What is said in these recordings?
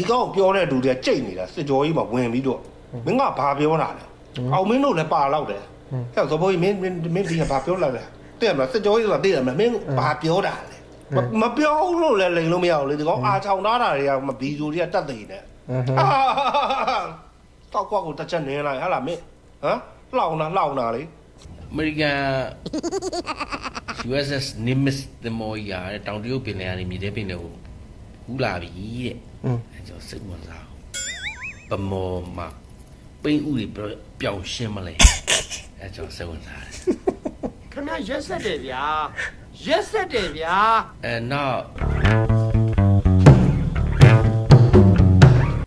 ဒီကောင်ပြောတဲ့လူတွေကကြိတ်နေတာစစ်ကြောကြီးမှာဝင်ပြီးတော့မင်းကဘာပြောတာလဲအောင်မင်းတို့လည်းပါတော့တယ်ဟဲ့သဘောကြီးမင်းမင်းမင်းဒီကဘာပြောလာလဲတဲ့မလားစစ်ကြောကြီးဆိုတာသိတယ်မလားမင်းဘာပြောတာလဲမပြောလို့လည်းလိန်လို့မရဘူးလေဒီကောင်အာချောင်သားတာတွေကမဘီဇိုတွေကတက်သိနေတောက်ကွက်ကိုတစ်ချက်နင်းလိုက်ဟာလားမင်းဟမ်လှောင်တာလှောင်တာလေအမေရိကန် USS Nimitz သင်္ဘောကြီးကတဲ့တောင်တရုတ်ပင်လယ်ကနေမြေထဲပင်လယ်ကို ကူးလာပြီတဲ့อืมအဲကျွန်တော်စိတ်ဝင်စားအောင်ပမော်မှာပိန်းဥတွေပျောင်ရှင်းမလဲအဲကျွန်တော်စိတ်ဝင်စားတယ်ခင်ဗျရက်ဆက်တယ်ဗျာရက်ဆက်တယ်ဗျာအဲနောက်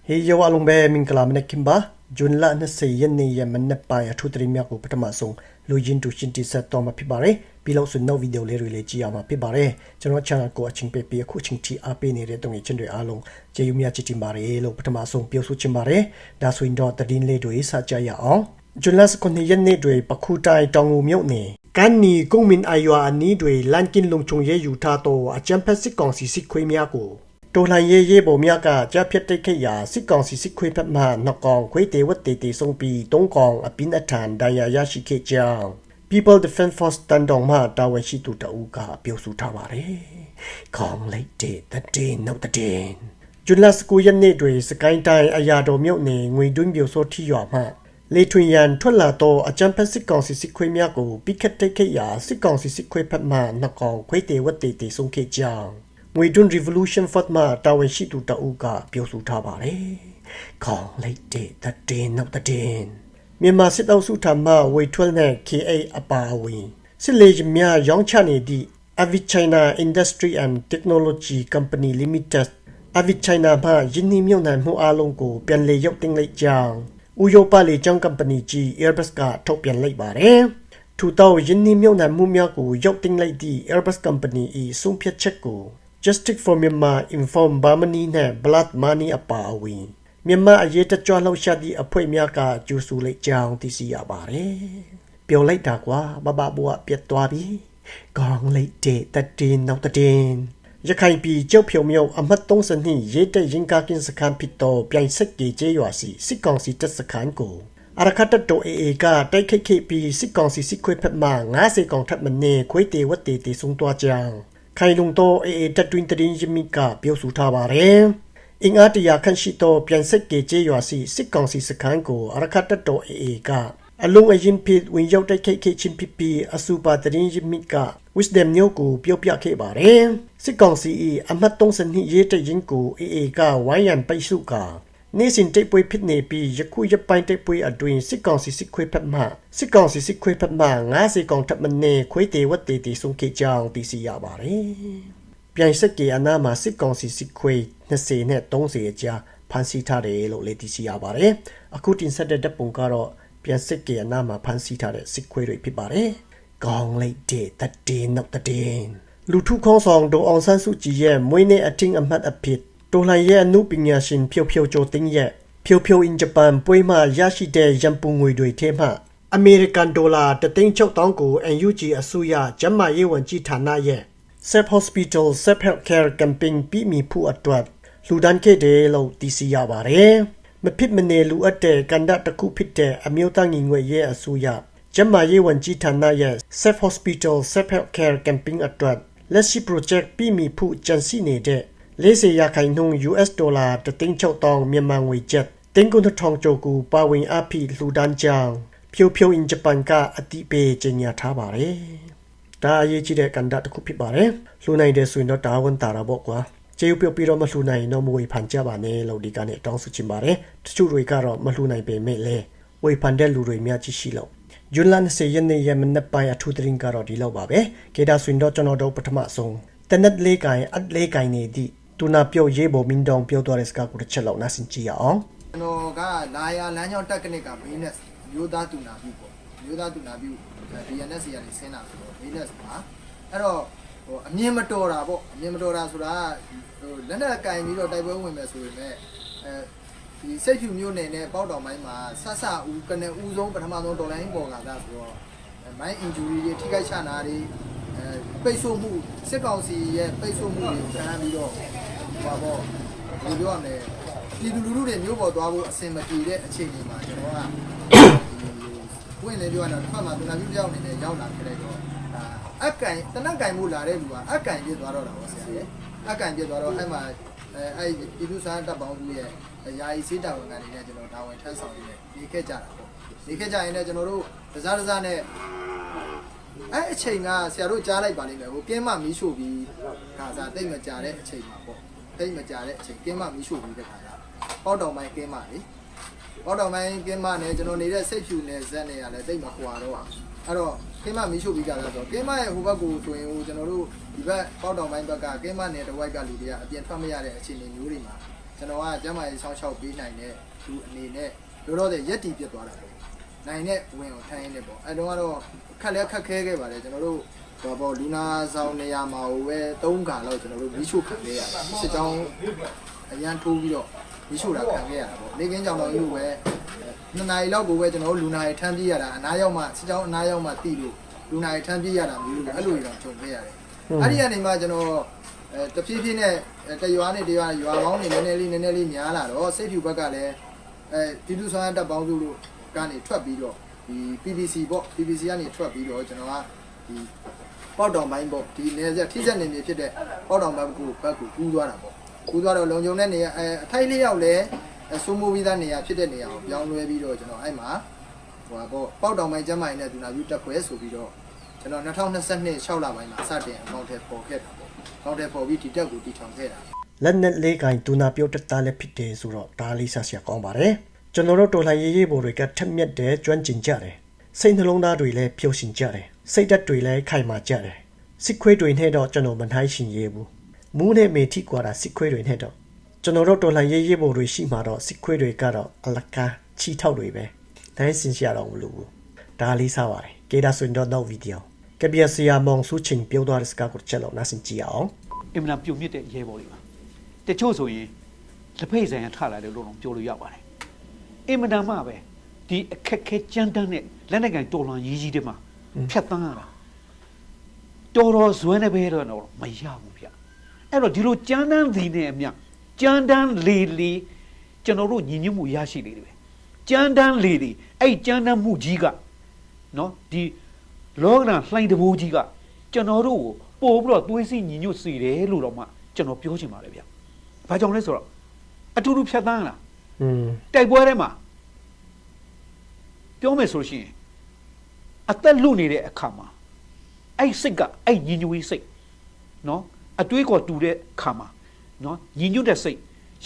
ဟေးယောအလုံးပဲမင်္ဂလာမနက်ခင်ပါဂျွန်လ20ရက်နေ့ရမနက်ပိုင်းအထူးတရမြတ်ကိုပထမဆုံး လူချင်းတူရှင်းတိဆက်တော့မှာဖြစ်ပါတယ်ပြီးလို့ဆိုနောက်ဗီဒီယိုလေးတွေလည်းကြည့်ရမှာဖြစ်ပါတယ်ကျွန်တော် channel ကိုအချင်းပေးပြီးအခုချင်းတီအားပေးနေတဲ့တုံးငယ်ချင်းတွေအားလုံးကျေးဇူးများချစ်တင်ပါတယ်လို့ပထမဆုံးပြောဆိုချင်ပါတယ်ဒါဆိုရင်တော့တည်င်းလေးတွေစကြရအောင်ဂျွန်လ19ရက်နေ့တွေပခုတိုင်တောင်ငူမြို့နယ်ကန်နီကုံမင်အယွာအနီးတွေလန်ကင်လုံချုံရဲယူထားတော့အချမ်ဖက်စစ်ကောင်စီစစ်ခွေးများကို တော်လှန်ရေးရေးပေါ်မြတ်ကကြားဖြတ်တိတ်ခိတ်ရာစစ်ကောင်စီစစ်ခွေးဖက်မှနှစ်ကောင်ခွေးတေဝတ်တေတေဆုံးပြီးသုံးကောင်အပင်းအထန်ဒဏ်ရာရရှိခဲ့ကြောင်း People Defense Force တန်တောင်မှတာဝန်ရှိသူတအုပ်ကပြောဆိုထားပါတယ်။ခေါင်းလိုက်တဲ့တည်နောက်တဲ့ကျွလတ်စကူရက်နေ့တွေစကိုင်းတိုင်းအရာတော်မြို့နယ်ငွေတွင်းပြိုစောထီရွာမှလေထွင်ရန်ထွက်လာသောအကြံဖက်စစ်ကောင်စီစစ်ခွေးများကိုပိခတ်တိတ်ခိတ်ရာစစ်ကောင်စီစစ်ခွေးဖက်မှနှစ်ကောင်ခွေးတေဝတ်တေတေဆုံးခဲ့ကြောင်း ငွေတွန်း revolution fund မှာတာဝန်ရှိသူတအုပ်ကပြောဆိုထားပါတယ်။ခေါင်းလိုက်တဲ့တည်နောက်တဲ့မြန်မာစစ်တောက်စုထံမှဝေထွန်းတဲ့ KA အပါအဝင်စစ်လေယာဉ်များရောင်းချနေသည့် Avichina Industry and Technology Company Limited Avichina မှယင်းနှိမ့်မြုံနှံမှုအလုံးကိုပြန်လည်ရုပ်သိမ်းလိုက်ကြောင်းဥရောပလေကြောင်း company ကြီး Airbus ကထုတ်ပြန်လိုက်ပါတယ်။ထူတောယင်းနှိမ့်မြုံနှံမှုများကိုရုပ်သိမ်းလိုက်သည့် Airbus company ၏ဆုံးဖြတ်ချက်ကို Justice for Myanmar Inform Burmani နဲ့ Blood Money အပါအဝင်မြန်မာအရေးတကြွလှုပ်ရှားသည့်အဖွဲ့များကကြိုးဆူလိုက်ကြောင်းသိရှိရပါတယ်။ပျော်လိုက်တာကွာဘဘဘွားပြတ်သွားပြီ။ကောင်းလိုက်တဲ့တတင်နောက်တတင်ရခိုင်ပြည်ကြောက်ဖြုံမြုံအမှတ်32ရေးတဲ့ရင်ကာကင်းစခန်းဖြစ်တော့ပြိုင်ဆက်ကြီးကျေးရွာစီစစ်ကောင်စီတပ်စခန်းကိုအရခတ်တိုအေအေကတိုက်ခိုက်ခဲ့ပြီးစစ်ကောင်စီစစ်ခွေးဖက်မှ90ကောင်ထပ်မနေခွေးတေဝတ်တေတေဆုံးသွားကြောင်း ခိုင်လုံတော့အေအေတက်တွင်တရင်ယမိကပြောဆိုထားပါတယ်။အင်အားတရာခန့်ရှိသောပြန်ဆက်ကေကျေးရွာစီစစ်ကောင်စီစခန်းကိုအရခတ်တတော်အေအေကအလုံးအရင်ဖြစ်ဝင်ရောက်တိုက်ခိုက်ခဲ့ခြင်းဖြစ်ပြီးအစူပါတရင်ယမိက wisdom မျိုးကိုပြောပြခဲ့ပါတယ်။စစ်ကောင်စီ၏အမှတ်32ရေးတဲ့ရင်ကိုအေအေကဝိုင်းရန်ပိတ်စုက နေ့စဉ်တိတ်ပွဲဖြစ်နေပြီးယခုရပိုင်းတိတ်ပွဲအတွင်းစစ်ကောင်စီစစ်ခွေးဖက်မှစစ်ကောင်စီစစ်ခွေးဖက်မှ90ကောင်ထပ်မနေခွေးတေဝတ်တေတေဆုံးခဲ့ကြောင်းသိရှိရပါတယ်။ပြန်စက်ကေအနာမှာစစ်ကောင်စီစစ်ခွေး20နဲ့30အကြားဖမ်းဆီးထားတယ်လို့လည်းသိရှိရပါတယ်။အခုတင်ဆက်တဲ့ဓာတ်ပုံကတော့ပြန်စက်ကေအနာမှာဖမ်းဆီးထားတဲ့စစ်ခွေးတွေဖြစ်ပါတယ်။ကောင်းလိုက်တဲ့တည်နောက်တည်လူထုခေါင်းဆောင်ဒေါ်အောင်ဆန်းစုကြည်ရဲ့မွေးနေ့အထင်အမှတ်အဖြစ် တော်လှန်ရေးအမှုပညာရှင်ဖြိုဖြိုချိုတင်းရဲ့ဖြိုဖြို in Japan ပွဲမှာရရှိတဲ့ရန်ပုံငွေတွေထဲမှအမေရိကန်ဒေါ်လာ3,600ကို NUG အစိုးရကျန်းမာရေးဝန်ကြီးဌာနရဲ့ Sep Hospital Sep Healthcare Campaign ပြီးမီဖို့အတွက်လူဒန်းခဲ့တယ်လို့သိရှိရပါတယ်။မဖြစ်မနေလူအပ်တဲ့ကန္ဒတစ်ခုဖြစ်တဲ့အမျိုးသားညီညွတ်ရေးအစိုးရကျန်းမာရေးဝန်ကြီးဌာနရဲ့ Sep Hospital Sep Healthcare Campaign အတွက်လက်ရှိ project ပြီးမီဖို့ကြံစည်နေတဲ့ 40ရာခိုင်နှုန်း US ဒေါ်လာ3,600မြန်မာငွေကျပ်တင်ကုန်ထောင်ကျော်ကိုပါဝင်အဖိလှူဒန်းကြောင်းဖြိုဖြို in Japan ကအတိပေးကြေညာထားပါတယ်။ဒါအရေးကြီးတဲ့ကဏ္ဍတစ်ခုဖြစ်ပါတယ်။လှူနိုင်တဲ့ဆိုရင်တော့တာဝန်တာတာပေါ့ကွာ။ကျေးဇူးပြုပြီးတော့မလှူနိုင်တော့မဝေဖန်ကြပါနဲ့လို့ဒီကနေ့တောင်းဆိုချင်ပါတယ်။တချို့တွေကတော့မလှူနိုင်ပေမဲ့လည်းဝေဖန်တဲ့လူတွေများကြီးရှိလို့ဂျွန်လ20ရက်နေ့ရက်မနက်ပိုင်းအထူးသတင်းကတော့ဒီလောက်ပါပဲ။ကေဒါဆွင်တော့ကျွန်တော်တို့ပထမဆုံးတနက်လေးကိုင်အက်လေးကိုင်နေသည့် တူနာပြုတ်ရေးပေါ်မင်းတောင်ပြောသွားတဲ့စကားကိုတစ်ချက်လောက်နားဆင်ကြည့်ရအောင်ကျွန်တော်ကလာယာလမ်းကြောင်းတက်ကနစ်က business မျိုးသားတူနာပြုပေါ့မျိုးသားတူနာပြု DNS ရနေဆင်းတာဆိုတော့ business ပါအဲ့တော့ဟိုအမြင်မတော်တာပေါ့အမြင်မတော်တာဆိုတာဟိုလက်နက်ကင်ပြီးတော့တိုက်ပွဲဝင်မယ်ဆိုရင်လည်းအဲဒီစိတ်ဖြူမျိုးနယ်နဲ့ပေါက်တော်မိုင်းမှာဆက်ဆဦးကနေဦးဆုံးပထမဆုံးဒေါ်လာရင်းပေါ်ကသာဆိုတော့မိုင်း injury တွေထိခိုက်ချနာတွေအဲပိတ်ဆို့မှုစစ်ကောင်စီရဲ့ပိတ်ဆို့မှုတွေကိုခံရပြီးတော့ ဟိုပါပေါ့ဒီလိုပြောရမယ်ပြည်သူလူထုတွေမျိုးပေါ်သွားဖို့အဆင်မပြေတဲ့အခြေအနေမှာကျွန်တော်ကပွင့်လေပြောရတော့တစ်ခါမှသူနာပြုတယောက်အနေနဲ့ရောက်လာခဲ့တဲ့တော့ဒါအက်ကင်တနက်ကင်မှုလာတဲ့လူကအက်ကင်ပြစ်သွားတော့တာပေါ့ဆရာကြီးအက်ကင်ပြစ်သွားတော့အဲ့မှာအဲအဲ့ပြည်သူစားတပ်ပေါင်းစုရဲ့ယာယီစေးတာဝန်ခံတွေနဲ့ကျွန်တော်တာဝန်ထမ်းဆောင်နေနေခဲ့ကြတာပေါ့နေခဲ့ကြရင်လည်းကျွန်တော်တို့တစားတစားနဲ့အဲ့အချိန်ကဆရာတို့ကြားလိုက်ပါလိမ့်မယ်ဟိုကင်းမမီးရှို့ပြီးခါစားတိတ်မကြတဲ့အချိန်မှာပေါ့ တိတ်မကြတဲ့အချိန်ကင်းမမီးရှို့ပြီးတဲ့ခါစားပေါက်တော်မိုင်းကင်းမလေပေါက်တော်မိုင်းကင်းမနဲ့ကျွန်တော်နေတဲ့စိတ်ဖြူနယ်ဇက်နဲ့ရလဲတိတ်မခွာတော့အဲ့တော့ကင်းမမီးရှို့ပြီးကြတာဆိုကင်းမရဲ့ဟိုဘက်ကိုဆိုရင်ဟိုကျွန်တော်တို့ဒီဘက်ပေါက်တော်မိုင်းဘက်ကကင်းမနယ်တစ်ဝိုက်ကလူတွေကအပြင်ထွက်မရတဲ့အခြေအနေမျိုးတွေမှာကျွန်တော်ကကျမ်းမာရေးဆောင်းရှောက်ပေးနိုင်တဲ့သူအနေနဲ့လောလောဆယ်ရက်တီပြစ်သွားတာပေါ့နိုင်တဲ့ဝင်ကိုထိုင်းနေပေါ့အဲတုန်းကတော့ခက်လဲခက်ခဲခဲ့ပါတယ်ကျွန်တော်တို့ ဟောပေါ့လူနာဆောင်နေရာမှာဟိုပဲ၃ခါလောက်ကျွန်တော်တို့မီးရှို့ခံခဲ့ရတာစစ်ကြောင်းအရန်ထိုးပြီးတော့မီးရှို့တာခံခဲ့ရတာပေါ့နေကင်းကြောင်တော်ကြီးကိုပဲနှစ်နာရီလောက်ကိုပဲကျွန်တော်တို့လူနာရီထမ်းပြေးရတာအနားရောက်မှစစ်ကြောင်းအနားရောက်မှတိလို့လူနာရီထမ်းပြေးရတာမျိုးလို့အဲ့လိုတော့ကြုံခဲ့ရတယ်အဲ့ဒီကနေမှကျွန်တော်အဲတဖြည်းဖြည်းနဲ့တရွာနဲ့တရွာရွာပေါင်းနေနည်းနည်းလေးနည်းနည်းလေးများလာတော့စိတ်ဖြူဘက်ကလည်းအဲပြည်သူ့ဆောင်ရတပ်ပေါင်းစုလို့ကနေထွက်ပြီးတော့ဒီ PPC ပေါ့ PPC ကနေထွက်ပြီးတော့ကျွန်တော်ကဒီ ပေါက်တောင်ပိုင်းပေါ့ဒီနေဆက်ထိဆက်နေနေဖြစ်တဲ့ပေါက်တောင်ဘက်ကိုဘက်ကိုကူးသွားတာပေါ့ကူးသွားတော့လုံခြုံတဲ့နေရာအဲအထိုက်လေးရောက်လဲဆိုးမိုးပြီးသားနေရာဖြစ်တဲ့နေရာကိုပြောင်းလဲပြီးတော့ကျွန်တော်အဲ့မှာဟိုပါပေါ့ပေါက်တောင်ပိုင်းကျမ်းမာရေးနဲ့ဒူနာပြုတက်ခွဲဆိုပြီးတော့ကျွန်တော်2022 6လပိုင်းမှာစတင်အကောင့်ထဲပေါ်ခဲ့တာပေါ့အကောင့်ထဲပေါ်ပြီးဒီတက်ကိုတည်ထောင်ခဲ့တာလက်နက်လေးကင်တူနာပြုတ်တက်တာလည်းဖြစ်တယ်ဆိုတော့ဒါလေးဆက်ဆရာကောင်းပါတယ်ကျွန်တော်တို့တော်လှန်ရေးရေးဘော်တွေကထက်မြက်တဲ့ကျွမ်းကျင်ကြတယ်စိတ်နှလုံးသားတွေလည်းဖြိုးရှင်ကြတယ် စိတ်ဓာတ်တွေလည်းခိုင်မာကြတယ်စစ်ခွေးတွေနဲ့တော့ကျွန်တော်မနှိုင်းရှင်ရေးဘူးမူးနဲ့မေထိကွာတာစစ်ခွေးတွေနဲ့တော့ကျွန်တော်တို့တော်လှန်ရေးရေးဘော်တွေရှိမှာတော့စစ်ခွေးတွေကတော့အလကားချီထောက်တွေပဲတိုင်းစင်ရှာတော့မလို့ဘူးဒါလေးစားပါတယ်ကေဒါဆွင်တော့နောက်ဗီဒီယိုကပြစီယာမောင်စုချင်းပြောသွားတဲ့စကားကိုချက်လို့နားဆင်ကြည့်အောင်အင်မတန်ပြုံမြင့်တဲ့ရဲဘော်တွေပါတချို့ဆိုရင်လက်ဖိတ်ဆိုင်ရထလာတယ်လို့တော့ပြောလို့ရပါတယ်အင်မတန်မှပဲဒီအခက်ခဲကြမ်းတမ်းတဲ့လက်နက်ကန်တော်လှန်ရေးကြီးတွေမှာ ဖြတ်သန်းရတာတော်တော်ဇွဲနေပဲတော့မရဘူးဗျအဲ့တော့ဒီလိုကြမ်းတမ်းသည်နဲ့အမျှကြမ်းတမ်းလေလေကျွန်တော်တို့ညီညွတ်မှုရရှိနေတယ်ပဲကြမ်းတမ်းလေလေအဲ့ကြမ်းတမ်းမှုကြီးကနော်ဒီလောကဓာတ်လှိုင်းတဘိုးကြီးကကျွန်တော်တို့ကိုပို့ပြီးတော့သွေးစီညီညွတ်စေတယ်လို့တော့မှကျွန်တော်ပြောချင်ပါတယ်ဗျ။ဘာကြောင့်လဲဆိုတော့အထူးထူးဖြတ်သန်းလာอืมတိုက်ပွဲထဲမှာပြောမယ်ဆိုလို့ရှိရင် အသက်လွတ်နေတဲ့အခါမှာအဲ့စိတ်ကအဲ့ညီညွတ်ရေးစိတ်နော်အတွေးကောတူတဲ့အခါမှာနော်ညီညွတ်တဲ့စိတ်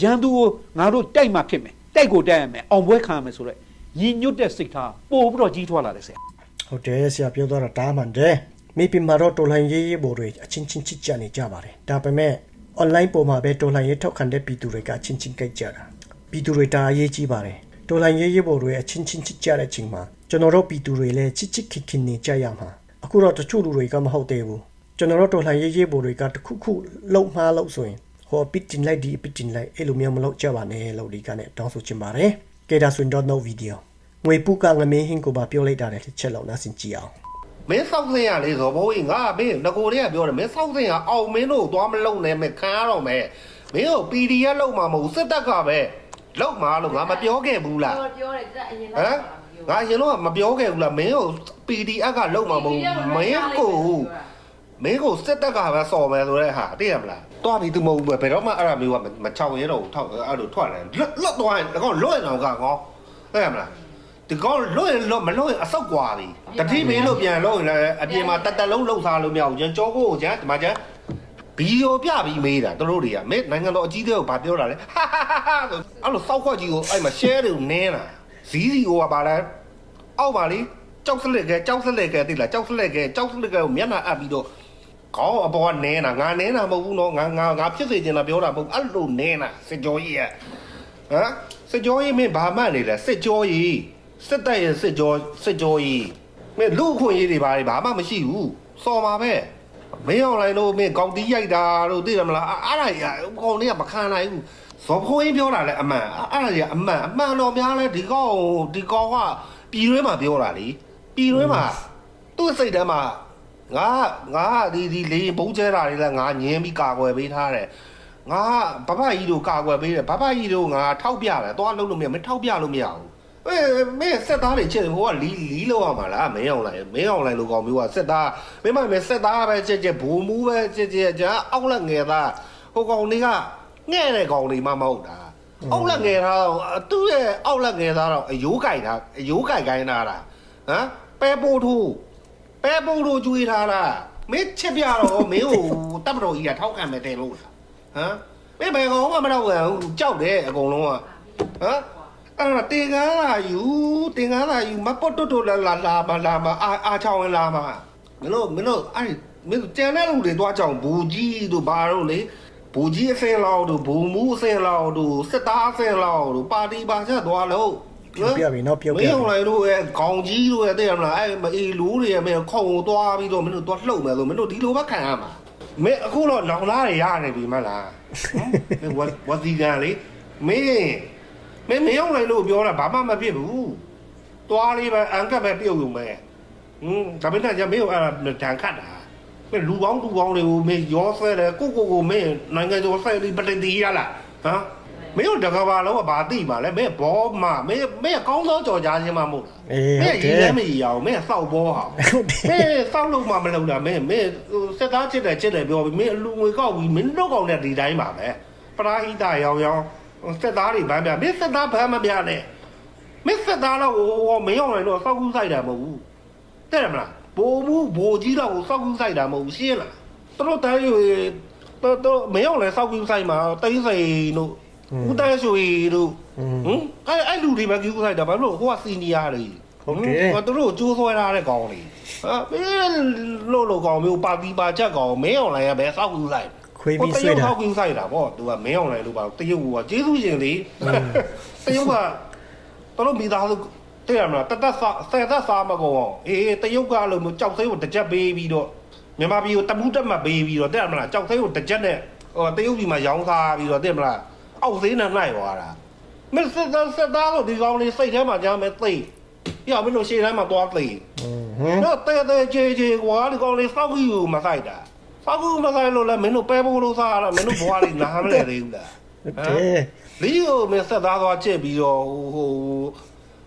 ရန်သူကိုငါတို့တိုက်မှဖြစ်မယ်တိုက်ကိုတိုက်ရမယ်အောင်ပွဲခံရမယ်ဆိုတော့ညီညွတ်တဲ့စိတ်ထားပို့ပြီးတော့ကြီးထွားလာတယ်ဆရာဟုတ်တယ်ဆရာပြောသွားတာတားမှန်တယ်မိပင်မာတော့တော်လှန်ရေးရေးဘော်တွေအချင်းချင်းချစ်ကြနေကြပါတယ်ဒါပေမဲ့ online ပေါ်မှာပဲတော်လှန်ရေးထောက်ခံတဲ့ပြည်သူတွေကအချင်းချင်းကြိုက်ကြတာပြည်သူတွေတာအရေးကြီးပါတယ်တော်လှန်ရေးရေးဘော်တွေအချင်းချင်းချစ်ကြတဲ့ချိန်မှာ ကျွန်တော်တို့ပြည်သူတွေလည်းချစ်ချစ်ခင်ခင်နေကြရမှာအခုတော့တချို့လူတွေကမဟုတ်သေးဘူးကျွန်တော်တို့တော်လှန်ရေးရေးဘော်တွေကတစ်ခုခုလုံမှားလို့ဆိုရင်ဟောပစ်တင်လိုက်ဒီပစ်တင်လိုက်အဲ့လိုမျိုးမလုပ်ကြပါနဲ့လို့ဒီကနေ့တောင်းဆိုချင်ပါတယ်ကဲဒါဆိုရင်တော့ no video ငွေပုကငမင်းဟင်းကိုပါပြောလိုက်တာလေတစ်ချက်လောက်နားဆင်ကြည့်အောင်မင်းစောက်စင်ရလေဇော်ဘိုးကြီးငါမင်းငကိုတွေကပြောတယ်မင်းစောက်စင်ရအောင်မင်းတို့သွားမလုံနဲ့မခံရတော့မယ်မင်းတို့ PDF လုံမှာမဟုတ်စစ်တပ်ကပဲလုံမှာလို့ငါမပြောခဲ့ဘူးလားပြောပြောတယ်တက်အရင်ဟမ် ငါရင်တော့မပြောခဲ့ဘူးလားမင်းတို့ PDF ကလုံမှာမဟုတ်မင်းကိုမင်းကိုစစ်တပ်ကပဲစော်မယ်ဆိုတဲ့ဟာသိရမလားတွားပြီးသူမဟုတ်ဘူးဘယ်တော့မှအဲ့ဒါမျိုးကမချောင်ရဲတော့ထောက်အဲ့လိုထွက်တယ်လွတ်လွတ်သွားရင်ကောလွတ်ရင်တော့ကကောသိရမလားဒီကောင်လွတ်ရင်လွတ်မလွတ်ရင်အဆုတ်ကွာပြီတတိမင်းလို့ပြန်လို့ရင်လည်းအပြင်မှာတက်တက်လုံးလှုပ်ရှားလို့မရဘူးကျန်ကြောကိုကျန်ဒီမှာကျန်ဗီဒီယိုပြပြီးမေးတာတို့တွေကမင်းနိုင်ငံတော်အကြီးအကဲကိုဗာပြောတာလေဟာဟာဟာဆိုအဲ့လိုစောက်ခွက်ကြီးကိုအဲ့မှာ share တွေကိုနင်းတာ ဇီးစီကိုကပါလဲအောက်ပါလေကြောက်စလက်ကဲကြောက်စလက်ကဲသိလားကြောက်စလက်ကဲကြောက်စလက်ကဲကိုမျက်နှာအပ်ပြီးတော့ခေါင်းအပေါ်ကနင်းတာငါနင်းတာမဟုတ်ဘူးနော်ငါငါငါဖြစ်စေချင်တာပြောတာမဟုတ်အဲ့လိုနင်းတာစစ်ကြောကြီးရဲ့ဟမ်စစ်ကြောကြီးမင်းဘာမှတ်နေလဲစစ်ကြောကြီးစစ်တပ်ရဲ့စစ်ကြောစစ်ကြောကြီးမင်းလူအခွင့်ရေးတွေဘာတွေဘာမှမရှိဘူးစော်ပါပဲမင်းအွန်လိုင်းလို့မင်းကောင်းတီးရိုက်တာလို့သိတယ်မလားအဲ့အဲ့ဒါကြီးကောင်တွေကမခံနိုင်ဘူး ဇော်ဖိုးရင်ပြောတာလဲအမှန်အဲ့ဒါကြီးအမှန်အမှန်တော့များလဲဒီကောင်ဒီကောင်ကပြည်တွင်းမှာပြောတာလေပြည်တွင်းမှာသူ့စိတ်ထဲမှာငါငါဒီဒီလေဘုံကျဲတာတွေလဲငါညင်းပြီးကာကွယ်ပေးထားတယ်ငါဘဘကြီးတို့ကာကွယ်ပေးတယ်ဘဘကြီးတို့ငါထောက်ပြတယ်သွားလုံးလို့မရမထောက်ပြလို့မရဘူးအေးမင်းဆက်သားတွေချက်ဟိုကလီလီလောက်အောင်မလားမင်းအောင်လိုက်မင်းအောင်လိုက်လို့ကောင်းမျိုးကဆက်သားမင်းမမဆက်သားပဲချက်ချက်ဘူမူပဲချက်ချက်ကြာအောက်လက်ငယ်သားဟိုကောင်တွေက ငဲ့တဲ့ကောင်တွေမှမဟုတ်တာအောက်လက်ငယ်သားတော့သူ့ရဲ့အောက်လက်ငယ်သားတော့အယိုးကြိုက်တာအယိုးကြိုက်ခိုင်းတာလားဟမ်ပဲပိုးထူပဲပိုးထူကျွေးထားတာမင်းချက်ပြတော့မင်းကိုတပ်မတော်ကြီးကထောက်ခံမယ်တယ်လို့လားဟမ်မင်းဘယ်ကောင်မှမတော့ဘူးကြောက်တယ်အကုန်လုံးကဟမ်အဲ့တော့တင်ကားလာယူတင်ကားလာယူမပုတ်တွတ်တွတ်လာလာလာမလာမအာအာချောင်းဝင်လာမမင်းတို့မင်းတို့အဲ့မင်းတို့ကျန်တဲ့လူတွေတွားကြောင်ဘူကြီးတို့ဘာတို့လေ ဘူကြီးအစင်လောက်တို့ဘူမူအစင်လောက်တို့စစ်သားအစင်လောက်တို့ပါတီပါချက်သွားလို့ပြုတ်ပြပြီနော်ပြုတ်ပြမပြီင်းအောင်လိုက်တို့ရဲ့ခေါင်းကြီးတို့ရဲ့တဲ့ရမလားအဲ့မအေးလူတွေရဲ့မင်းခုံသွားပြီးတော့မင်းတို့သွားလှုပ်မယ်ဆိုမင်းတို့ဒီလိုပဲခံရမှာမင်းအခုတော့လောင်သားတွေရနေပြီမလားဟမ်မင်းဝတ်ဝတ်ဒီကန်လေမင်းမင်းမင်းအောင်လိုက်လို့ပြောတာဘာမှမဖြစ်ဘူးသွားလေးပဲအန်ကပ်ပဲပြုတ်ယူမယ်ဟင်းဒါပေမဲ့ညမင်းကအဲ့ဒါတန်ခတ်တာ မင်းလူကောင်းလူကောင်းတွေကိုမင်းရောဆွဲတယ်ကိုကိုကိုမင်းနိုင်ငံကျော်ဆွဲပြီးပတတီရလားဟမ်မင်းတို့တကဘာလုံးကဘာသိမှာလဲမင်းဘောမမင်းမင်းကောင်းသောကြော်ကြားခြင်းမမဟုတ်လားအေးမဟုင်းတ်တရီယ်လည်းမရီအောင်မင်းစောက်ဘောဟာဟုတ်တမယ်င်းစောက်လို့မှမလုပ်တာမင်းမင်းစက်သားချစ်တယ်ချစ်တယ်ပြောပြီးမင်းအလူငွေကောက်ပြီးမင်းတို့ကောင်တဲ့ဒီတိုင်းပါပဲပရာဟိတရောင်ရောင်စက်သားတွေဗန်းပြမင်းစက်သားဗန်းမပြနဲ့မင်းစက်သားတော့ဟိုမင်းအောင်လည်းတော့စောက်ကူးဆိုင်တာမဟုတ်ဘူးတဲ့တယ်မလား ဘိုးမူဘိုးကြီးတော့စောက်ကူးဆိုင်တာမဟုတ်ဘူးရှင်းလားတို့တိုင်းယူတော့တော့မင်းအောင်လည်းစောက်ကူးဆိုင်မှာတိမ့်စိန်တို့ဦးတန်းရွှေတို့อืมဟမ်အဲ့အဲ့လူတွေပဲကူးဆိုင်တာဘာလို့ဟိုကစီနီယာတွေဟုတ်တယ်ဟမ်သူတို့ကျိုးဆွဲထားတဲ့ကောင်တွေဟာမင်းလို့လို့ကောင်မျိုးပါတီပါချက်ကောင်မင်းအွန်လိုင်းကပဲစောက်ကူးဆိုင်ခွေးပြီးဆွဲတာစောက်ကူးဆိုင်တာပေါ့သူကမင်းအွန်လိုင်းလို့ပါတရုတ်ကကျေးဇူးရှင်လေတရုတ်ကသူတို့မိသားစု တဲ့ရမလားတသက်စားဆယ်သက်စားမကုန်အောင်အေးတရုတ်ကလို့မျိုးကြောက်သိန်းကိုတစ်ချက်ပေးပြီးတော့မြန်မာပြည်ကိုတပူးတက်မှတ်ပေးပြီးတော့တဲ့ရမလားကြောက်သိန်းကိုတစ်ချက်နဲ့ဟိုတရုတ်ပြည်မှာရောင်းစားပြီးတော့တဲ့မလားအောက်သေးနဲ့နှိုက်သွားတာမင်းစစ်သားစစ်သားလို့ဒီကောင်လေးစိတ်ထဲမှာကြားမယ်သိ။ပြောမင်းတို့ရှေ့ထဲမှာသွားသိဟမ်။တော့တဲတဲချေချေကွာဒီကောင်လေးစောက်ကြီးကိုမဆိုင်တာ။စောက်ကြီးမဆိုင်လို့လဲမင်းတို့ပဲဖို့လို့စားရတာမင်းတို့ဘွားလေးနားမလဲသေးဘူးလားဟုတ်တယ်။လီကိုမင်းစစ်သားသွားချစ်ပြီးတော့ဟိုဟို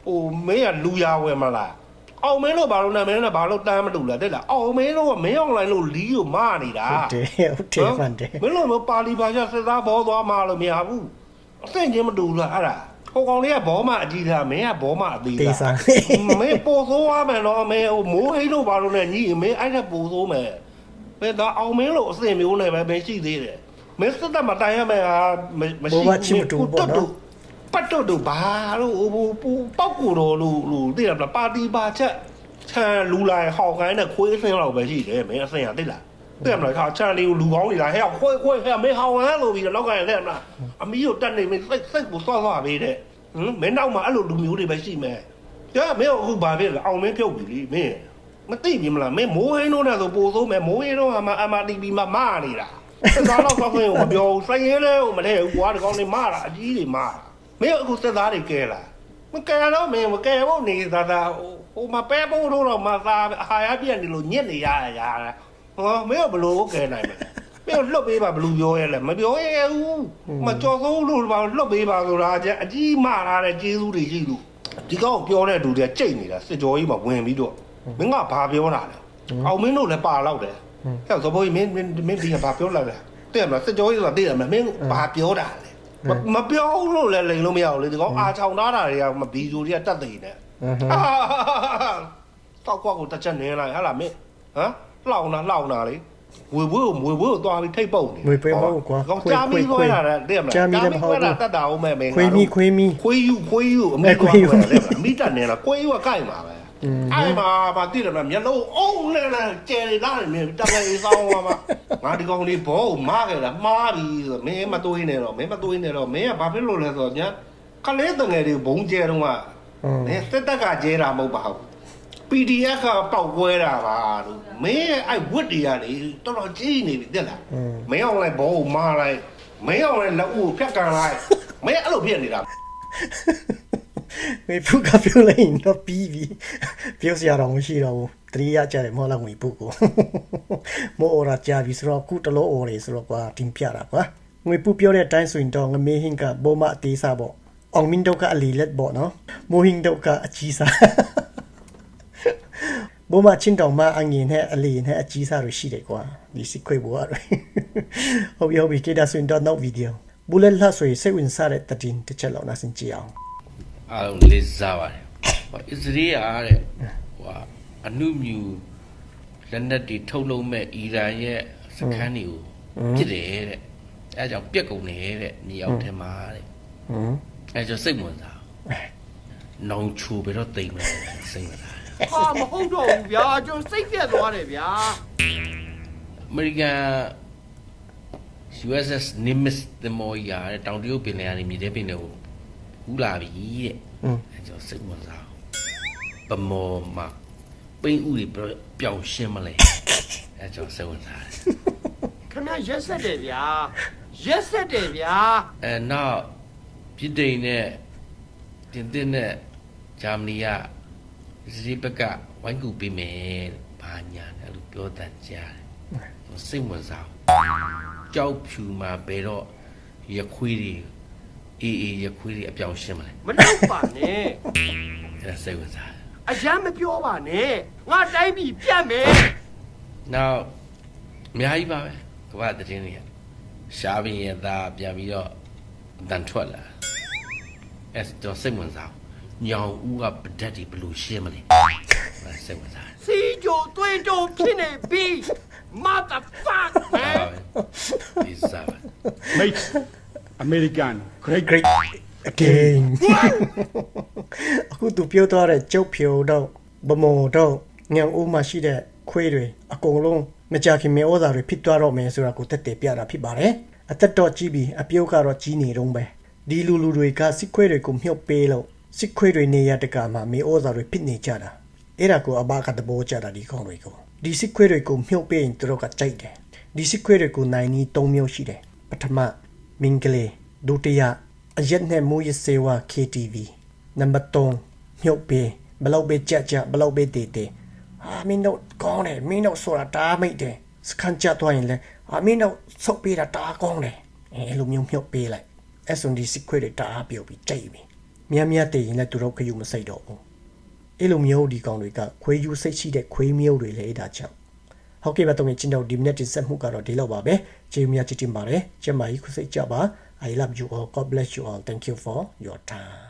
ဟိုမင်းကလူရဝဲမလား။အောင်မင်းတို့ဘာလို့နာမည်နဲ့ဘာလို့တမ်းမတူလဲတဲ့လား။အောင်မင်းတို့ကမင်းအောင်လိုင်းလို့လီကိုမနေတာဟုတ်တယ်ဟုတ်တယ်မှန်တယ်မင်းတို့မပါလီပါချစစ်သားဘောသွားမှလို့မရဘူးအဆင့်ချင်းမတူလားအဲ့ဒါဟိုကောင်လေးကဘောမအကြီးသားမင်းကဘောမအသေးတေးသားစားမင်းပို့ဆိုးရမယ်နော်မင်းဟိုမိုးဟိန်းတို့ဘာလို့လဲညီမင်းအဲ့ဒါပို့ဆိုးမယ်မင်းတော့အောင်မင်းလို့အစင်မျိုးနဲ့ပဲမင်းရှိသေးတယ်မင်းစက်တမတိုင်ရမယ်ဟာမရှိ ပတ်တော့တို့ဘာလို့ဟိုပူပောက်ကိုတော့လို့လို့သိရမလားပါတီပါချက်ချန်လူလိုက်ဟောက်ကိုင်းနဲ့ခွေးအစင်လောက်ပဲရှိတယ်မင်းအစင်ရသိလားသိရမလားခါချန်လေးကိုလူကောင်းနေတာဟဲ့ခွေးခွေးဟဲ့မင်းဟောင်းဟန်းလို့ပြီးတော့နောက်ကရတဲ့မလားအမီးကိုတက်နေမင်းစိတ်စိတ်ကိုသွားသွားပေးတဲ့ဟမ်မင်းနောက်မှာအဲ့လိုလူမျိုးတွေပဲရှိမယ်။ကြာမင်းအခုဘာဖြစ်လဲအောင်မင်းဖြုတ်ပြီလေမင်းမသိပြီမလားမင်းမိုးဟင်းတို့နဲ့ဆိုပို့ဆိုးမယ်မိုးဟင်းတို့ကမှ MRTV မှာမနေတာ။စသားတော့ကောင်းကောင်းမပြောဘူးစရင်လဲဟိုမထဲဘူးကွာဒီကောင်းနေမတာအကြီးတွေမတာ မင်းအခုစသားတွေကဲလာမကဲတော့မင်းမကဲဖို့နေသာသာဟိုမပဲဖို့တို့တော့မသာအာဟာရပြက်နေလို့ညစ်နေရရရဟောမင်းဘလို့ကဲနိုင်မလဲမင်းလွတ်ပေးပါဘလူပြောရဲလဲမပြောရဲဘူးမကြော်စိုးလို့ဘာလွတ်ပေးပါဆိုတာအကြီးမလာတဲ့ကျေးဇူးတွေရှိလို့ဒီကောင်ပြောတဲ့လူတွေကကြိတ်နေတာစစ်ကြောကြီးမှာဝင်ပြီးတော့မင်းကဘာပြောတာလဲအောင်မင်းတို့လည်းပါတော့တယ်ဟဲ့သဘောကြီးမင်းမင်းမင်းဒီကဘာပြောလာလဲတဲ့မလားစစ်ကြောကြီးဆိုတာသိတယ်မလားမင်းဘာပြောတာလဲ မပြောလို့လည်းလိန်လို့မရဘူးလေဒီကောင်အာချောင်သားတာတွေကမဘီဇိုတွေကတက်သိနေတောက်ကွက်ကိုတစ်ချက်နင်းလိုက်ဟာလားမင်းဟမ်လှောင်တာလှောင်တာလေဝေဝေကိုဝေဝေကိုသွားပြီးထိတ်ပုတ်နေငွေပေးမဟုတ်ကွာကောင်ကြာမီခွဲတာတဲ့တဲ့မလားကြာမီလည်းမဟုတ်ဘူးတတ်တာအောင်မဲ့မင်းခွေးမီခွေးမီခွေးယူခွေးယူအမေအဲခွေးယူကွာလေအမိတန်နေလားခွေးယူကကိုက်မှာပဲ အဲ့မှာဗာတိတယ်မမျက်လုံးအုံးနဲ့လားကျယ်လာနေမြင်တကယ်ဆောင်ပါမှာငါဒီကောင်လေးဘောကိုမားခဲ့လားမှားပြီဆိုမင်းမတွေးနဲ့တော့မင်းမတွေးနဲ့တော့မင်းကဘာဖြစ်လို့လဲဆိုတော့ညာကလေးတငယ်တွေဘုံကျဲတော့ကอืมမင်းစစ်တပ်ကကျဲတာမဟုတ်ပါဘူး PDF ကပောက်ကွဲတာပါလို့မင်းရဲ့အဲ့ဝတ်တွေကနေတော်တော်ကြီးနေပြီတက်လားမင်းအောင်လိုက်ဘောကိုမားလိုက်မင်းအောင်လိုက်လက်ဦးကိုဖြတ်ကန်လိုက်မင်းအဲ့လိုဖြစ်နေတာ မေဖုကပြောလိုက်ရင်တော့ပြီးပြီပြောစရာတော့မရှိတော့ဘူးတတိယကြတယ်မဟုတ်လားငွေပုတ်ကိုမောအော်ရာကြာပြီဆိုတော့ခုတလို့အော်လေဆိုတော့ကွာတင်ပြတာကွာငွေပူပြောတဲ့အတိုင်းဆိုရင်တော့ငမေဟင်ကဘောမအသေးစားပေါ့အောင်မင်းတော့ကအလီလက်ပေါ့နော်မိုဟင်တော့ကအကြီးစားဘောမချင်းတောင်မအငင်နဲ့အလီနဲ့အကြီးစားတွေရှိတယ်ကွာဒီစစ်ခွေဘောရတယ်ဟုတ်ပြီဟုတ်ပြီကေဒါဆိုရင်တော့နောက်ဗီဒီယိုဘူလက်လှဆိုရင်စိတ်ဝင်စားတဲ့တတင်တစ်ချက်လောက်နားဆင်ကြည့်အောင် အားလုံးလေးစားပါတယ်ဟောအစ္စရေးအားတဲ့ဟိုဟာအနုမြူလက်နက်တွေထုတ်လုပ်မဲ့အီရန်ရဲ့စခန်းတွေကိုပြစ်တယ်တဲ့အဲဒါကြောင့်ပြက်ကုန်နေတဲ့မြေအောက်ထဲမှာတဲ့ဟမ်အဲကြောင့်စိတ်ဝင်စားနောင်ချူပြီးတော့တိမ်မယ်စိတ်ဝင်စားဟာမဟုတ်တော့ဘူးဗျာကျွန်တော်စိတ်ပြက်သွားတယ်ဗျာအမေရိကန် USS Nimitz သင်္ဘောကြီးရတဲ့တောင်တရုတ်ပင်လယ်ကနေမြေထဲပင်လယ်ကို ကူးလာပြီတဲ့ဟမ်အဲကြောင့်စိတ်ဝင်စားပမော်မှာပိန်းဥတွေပျောက်ရှင်းမလဲအဲကြောင့်စိတ်ဝင်စားတယ်ခင်ဗျာရက်ဆက်တယ်ဗျာရက်ဆက်တယ်ဗျာအဲနောက်ပြည်တိန်နဲ့ပြင်သစ်နဲ့ဂျာမနီကဒီဘက်ကဝိုင်းကူပေးမယ်ဘာညာလဲလို့ပြောတတ်ကြတယ်စိတ်ဝင်စားကြောက်ဖြူမှာဘယ်တော့ရခွေးတွေ အေးအေးရခွေးတွေအပြောင်းရှင်းမလဲမနှုတ်ပါနဲ့အဲစိတ်ဝင်စားအရန်မပြောပါနဲ့ငါတိုင်းပြည်ပြတ်မယ်နောက်အများကြီးပါပဲကမ္ဘာသတင်းတွေကရှားပင်ရဲ့သားပြန်ပြီးတော့အတန်ထွက်လာအဲတော့စိတ်ဝင်စားညောင်ဦးကပဒတ်တွေဘယ်လိုရှင်းမလဲအဲစိတ်ဝင်စားစီကြိုသွေးကြိုဖြစ်နေပြီ motherfuck ပါ man ပဲဒီစားပါ Mate, American, great, great again အခုသူပြောသွားတဲ့ကျုပ်ဖြိုတော့ဗမော်တော့ညံဦးမှာရှိတဲ့ခွေးတွေအကုန်လုံးမကြခင်မေဩဇာတွေဖြစ်သွားတော့မယ်ဆိုတာကိုတက်တည်ပြတာဖြစ်ပါတယ်အသက်တော့ကြီးပြီးအပြုတ်ကတော့ကြီးနေတော့ပဲဒီလူလူတွေကစစ်ခွေးတွေကိုမြှုပ်ပေးလို့စစ်ခွေးတွေနေရတကမှာမေဩဇာတွေဖြစ်နေကြတာအဲ့ဒါကိုအဘကတဘောကြတာဒီခေါင်းတွေကိုဒီစစ်ခွေးတွေကိုမြှုပ်ပေးရင်သူတို့ကကြိုက်တယ်ဒီစစ်ခွေးတွေကိုနိုင်နီး၃မျိုးရှိတယ်ပထမမင်္ဂလေ ဒုတိယအရက်နဲ့မူရစေဝါ KTV နံပါတ်3မြုပ်ပေးဘလောက်ပဲကြက်ကြက်ဘလောက်ပဲတေတေအာမင်းတို့ကောင်းတယ်မင်းတို့ဆိုတာတားမိတ်တယ်စကန်ကြသွားရင်လဲအာမင်းတို့ဆုတ်ပေးတာတားကောင်းတယ်အဲလိုမျိုးမြုပ်ပေးလိုက်အဲ့ဆိုဒီစစ်ခွေးတွေတားပြုတ်ပြီးကြိတ်ပြီမြတ်မြတ်တည်ရင်လည်းသူတို့ခယူမစိတ်တော့ဘူးအဲ့လိုမျိုးဒီကောင်တွေကခွေးယူစိတ်ရှိတဲ့ခွေးမျိုးတွေလေအဲ့ဒါကြောင့်ဟုတ်ကဲ့ပါတော့ကျင်းတော့ဒီမိနစ်တင်ဆက်မှုကတော့ဒီလောက်ပါပဲကျေးဇူးများချစ်တင်ပါတယ်ကျမကြီးခုစိတ်ကြပါ I love you all. God bless you all. Thank you for your time